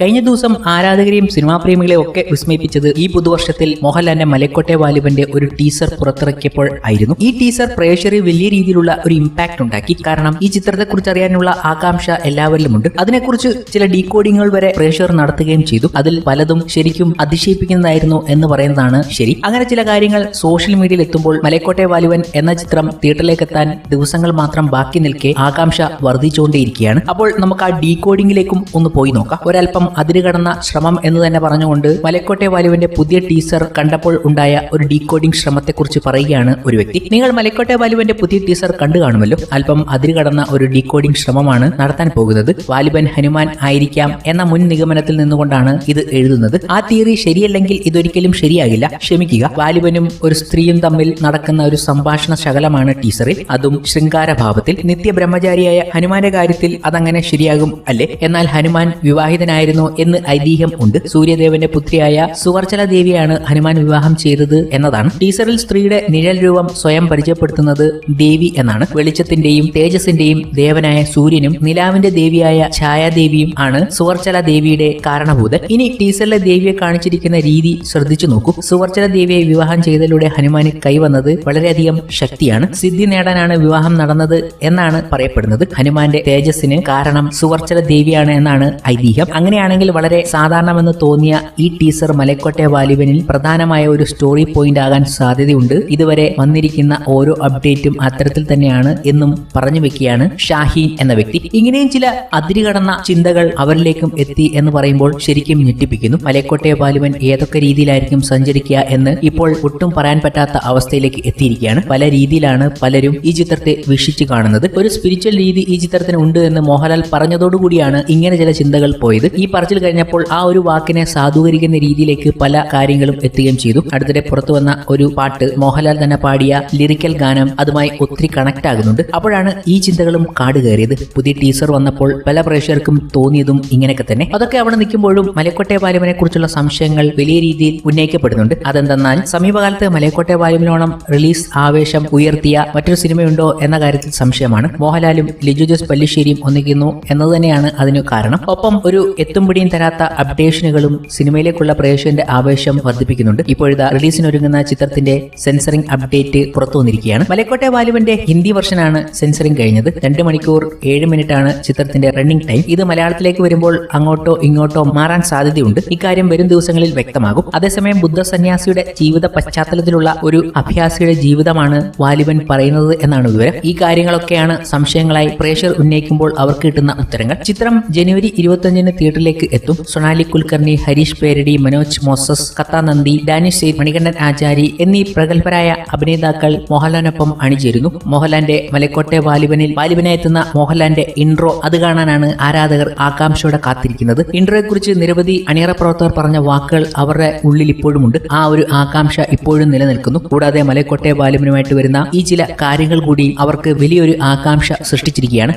കഴിഞ്ഞ ദിവസം ആരാധകരെയും സിനിമാ പ്രേമികളെയും ഒക്കെ വിസ്മയിപ്പിച്ചത് ഈ പുതുവർഷത്തിൽ മോഹൻലാലിന്റെ മലക്കോട്ടെ വാലിബന്റെ ഒരു ടീസർ പുറത്തിറക്കിയപ്പോൾ ആയിരുന്നു. ഈ ടീസർ പ്രേക്ഷകരിൽ വലിയ രീതിയിലുള്ള ഒരു ഇമ്പാക്ട് ഉണ്ടാക്കി. കാരണം ഈ ചിത്രത്തെക്കുറിച്ച് അറിയാനുള്ള ആകാംക്ഷ എല്ലാവരിലുമുണ്ട്. അതിനെക്കുറിച്ച് ചില ഡീകോഡിങ്ങുകൾ വരെ പ്രേക്ഷകർ നടത്തുകയും ചെയ്തു. അതിൽ പലതും ശരിക്കും അതിശയിപ്പിക്കുന്നതായിരുന്നു എന്ന് പറയുന്നതാണ് ശരി. അങ്ങനെ ചില കാര്യങ്ങൾ സോഷ്യൽ മീഡിയയിൽ എത്തുമ്പോൾ മലക്കോട്ടെ വാലുവൻ എന്ന ചിത്രം തിയേറ്ററിലേക്ക് എത്താൻ ദിവസങ്ങൾ മാത്രം ബാക്കി നിൽക്കെ ആകാംക്ഷ വർദ്ധിച്ചുകൊണ്ടേയിരിക്കുകയാണ്. അപ്പോൾ നമുക്ക് ആ ഡീകോഡിങ്ങിലേക്കും ഒന്ന് പോയി നോക്കാം. ഒരല്പം അതിരുകടന്ന ശ്രമം എന്ന് തന്നെ പറഞ്ഞുകൊണ്ട് മലക്കോട്ടെ വാലുവിന്റെ പുതിയ ടീസർ കണ്ടപ്പോൾ ഉണ്ടായ ഒരു ഡീകോഡിംഗ് ശ്രമത്തെക്കുറിച്ച് പറയുകയാണ് ഒരു വ്യക്തി. നിങ്ങൾ മലക്കോട്ടെ വാലുവിന്റെ പുതിയ ടീസർ കണ്ടു കാണുമല്ലോ. അല്പം അതിരുകടന്ന ഒരു ഡീകോഡിംഗ് ശ്രമമാണ് നടത്താൻ പോകുന്നത്. വാലിബൻ ഹനുമാൻ ആയിരിക്കാം എന്ന മുൻ നിഗമനത്തിൽ നിന്നുകൊണ്ടാണ് ഇത് എഴുതുന്നത്. ആ തിയറി ശരിയല്ലെങ്കിൽ ഇതൊരിക്കലും ശരിയാകില്ല. ക്ഷമിക്കുക. വാലിബനും ഒരു സ്ത്രീയും തമ്മിൽ നടക്കുന്ന ഒരു സംഭാഷണ ശകലമാണ് ടീസറിൽ. അതും ശൃംഗാരഭാവത്തിൽ. നിത്യബ്രഹ്മചാരിയായ ഹനുമാന്റെ കാര്യത്തിൽ അതങ്ങനെ ശരിയാകും അല്ലേ? എന്നാൽ ഹനുമാൻ വിവാഹിതനായിരുന്നു എന്ന് ഐതിഹ്യം ഉണ്ട്. സൂര്യദേവന്റെ പുത്രിയായ സുവർച്ചല ദേവിയാണ് ഹനുമാൻ വിവാഹം ചെയ്തത് എന്നതാണ്. ടീസറിൽ സ്ത്രീയുടെ നിഴൽ രൂപം സ്വയം പരിചയപ്പെടുത്തുന്നത് ദേവി എന്നാണ്. വെളിച്ചത്തിന്റെയും തേജസിന്റെയും ദേവനായ സൂര്യനും നിലാവിന്റെ ദേവിയായ ഛായാദേവിയും ആണ് സുവർച്ചല ദേവിയുടെ കാരണഭൂതൻ. ഇനി ടീസറിലെ ദേവിയെ കാണിച്ചിരിക്കുന്ന രീതി ശ്രദ്ധിച്ചു നോക്കൂ. സുവർച്ചല ദേവിയെ വിവാഹം ചെയ്തതിലൂടെ ഹനുമാന് കൈവന്നത് വളരെയധികം ശക്തിയാണ്. സിദ്ധി നേടാനാണ് വിവാഹം നടന്നത് എന്നാണ് പറയപ്പെടുന്നത്. ഹനുമാന്റെ തേജസ്സിന് കാരണം സുവർച്ചല ദേവിയാണ് എന്നാണ് ഐതിഹ്യം. അങ്ങനെയാണെങ്കിൽ വളരെ സാധാരണമെന്ന് തോന്നിയ ഈ ടീസർ മലക്കോട്ടെ വാലിബനിൽ പ്രധാനമായ ഒരു സ്റ്റോറി പോയിന്റ് ആകാൻ സാധ്യതയുണ്ട്. ഇതുവരെ വന്നിരിക്കുന്ന ഓരോ അപ്ഡേറ്റും അത്തരത്തിൽ തന്നെയാണ് എന്നും പറഞ്ഞു വെക്കുകയാണ് ഷാഹീൻ എന്ന വ്യക്തി. ഇങ്ങനെയും ചില അതിരുകടന്ന ചിന്തകൾ അവരിലേക്കും എത്തി എന്ന് പറയുമ്പോൾ ശരിക്കും ഞെട്ടിപ്പിക്കുന്നു. മലക്കോട്ടെ വാലിബൻ ഏതൊക്കെ രീതിയിലായിരിക്കും സഞ്ചരിക്കുക എന്ന് ഇപ്പോൾ ഒട്ടും പറയാൻ പറ്റാത്ത അവസ്ഥയിലേക്ക് എത്തിയിരിക്കുകയാണ്. പല രീതിയിലാണ് പലരും ഈ ചിത്രത്തെ വീക്ഷിച്ചു കാണുന്നത്. ഒരു സ്പിരിച്വൽ രീതി ഈ ചിത്രത്തിന് ഉണ്ട് എന്ന് മോഹൻലാൽ പറഞ്ഞതോടുകൂടിയാണ് ഇങ്ങനെ ചില ചിന്തകൾ പോയത്. ഈ പറച്ചിൽ കഴിഞ്ഞപ്പോൾ ആ ഒരു വാക്കിനെ സാധൂകരിക്കുന്ന രീതിയിലേക്ക് പല കാര്യങ്ങളും എത്തുകയും ചെയ്തു. അടുത്തിടെ പുറത്തു വന്ന ഒരു പാട്ട് മോഹൻലാൽ തന്നെ പാടിയ ലിറിക്കൽ ഗാനം അതുമായി ഒത്തിരി കണക്ട് ആകുന്നുണ്ട്. അപ്പോഴാണ് ഈ ചിന്തകളും കാട് കയറിയത് പുതിയ ടീസർ വന്നപ്പോൾ പല പ്രേക്ഷകർക്കും തോന്നിയതും ഇങ്ങനെയൊക്കെ തന്നെ. അതൊക്കെ അവിടെ നിൽക്കുമ്പോഴും മലക്കോട്ടെ ബാലുവിനെ കുറിച്ചുള്ള സംശയങ്ങൾ വലിയ രീതിയിൽ ഉന്നയിക്കപ്പെടുന്നുണ്ട്. അതെന്തെന്നാൽ സമീപകാലത്ത് മലക്കോട്ടെ ബാലുവിനോളം റിലീസ് ആവേശം ഉയർത്തിയ മറ്റൊരു സിനിമയുണ്ടോ എന്ന കാര്യത്തിൽ സംശയമാണ്. മോഹൻലാലും ലിജു ജോസ് പല്ലിശ്ശേരിയും ഒന്നിക്കുന്നു എന്നത് തന്നെയാണ് അതിന് കാരണം. ഒപ്പം ഒരു എത്തും പിടിയും തരാത്ത അപ്ഡേഷനുകളും സിനിമയിലേക്കുള്ള പ്രേക്ഷകന്റെ ആവേശം വർദ്ധിപ്പിക്കുന്നുണ്ട്. ഇപ്പോഴത്തെ റിലീസിനൊരുങ്ങുന്ന ചിത്രത്തിന്റെ സെൻസറിംഗ് അപ്ഡേറ്റ് പുറത്തു വന്നിരിക്കുകയാണ്. മലക്കോട്ടെ വാലുവിന്റെ ഹിന്ദി വെർഷനാണ് സെൻസറിംഗ് കഴിഞ്ഞത്. രണ്ട് മണിക്കൂർ ഏഴ് മിനിറ്റ് ആണ് ചിത്രത്തിന്റെ റണ്ണിംഗ് ടൈം. ഇത് മലയാളത്തിലേക്ക് വരുമ്പോൾ അങ്ങോട്ടോ ഇങ്ങോട്ടോ മാറാൻ സാധ്യതയുണ്ട്. ഇക്കാര്യം വരും ദിവസങ്ങളിൽ വ്യക്തമാകും. അതേസമയം ബുദ്ധ സന്യാസിയുടെ ജീവിത പശ്ചാത്തലത്തിലുള്ള ഒരു അഭ്യാസിയുടെ ജീവിതമാണ് വാലിബൻ പറയുന്നത് എന്നാണ് വിവരം. ഈ കാര്യങ്ങളൊക്കെയാണ് സംശയങ്ങളായി പ്രേക്ഷകർ ഉന്നയിക്കുമ്പോൾ അവർക്ക് കിട്ടുന്ന ഉത്തരങ്ങൾ. ചിത്രം ജനുവരി ഇരുപത്തിയഞ്ചിന് തിയേറ്ററിലേക്ക് എത്തും. സൊണാലി കുൽക്കർണി ഹരീഷ് പേരടി മനോജ് മോസസ് കത്താനന്ദി ഡാനിഷ് സെയ്ദ് മണികണ്ഠൻ ആചാരി എന്നീ പ്രഗത്ഭരായ അഭിനേതാക്കൾ മോഹൻലാലിനൊപ്പം അണിചേരുന്നു. മോഹൻലാലിന്റെ മലക്കോട്ടെ വാലിബനിൽ വാലിബനെ എത്തുന്ന മോഹൻലാലിന്റെ ഇൻട്രോ അത് കാണാനാണ് ആരാധകർ ആകാംക്ഷയോടെ കാത്തിരിക്കുന്നത്. ഇൻട്രോയെ കുറിച്ച് നിരവധി അണിയറ പ്രവർത്തകർ പറഞ്ഞ വാക്കുകൾ അവരുടെ ഉള്ളിൽ ഇപ്പോഴുമുണ്ട് ആ ഒരു ആകാംക്ഷ ഇപ്പോഴും നിലനിൽക്കുന്നു. കൂടാതെ മലക്കോട്ടെ വാലിബനുമായിട്ട് വരുന്ന ഈ ചില കാര്യങ്ങൾ കൂടി അവർക്ക് വലിയൊരു ആകാംക്ഷ സൃഷ്ടിച്ചിരിക്കുകയാണ്.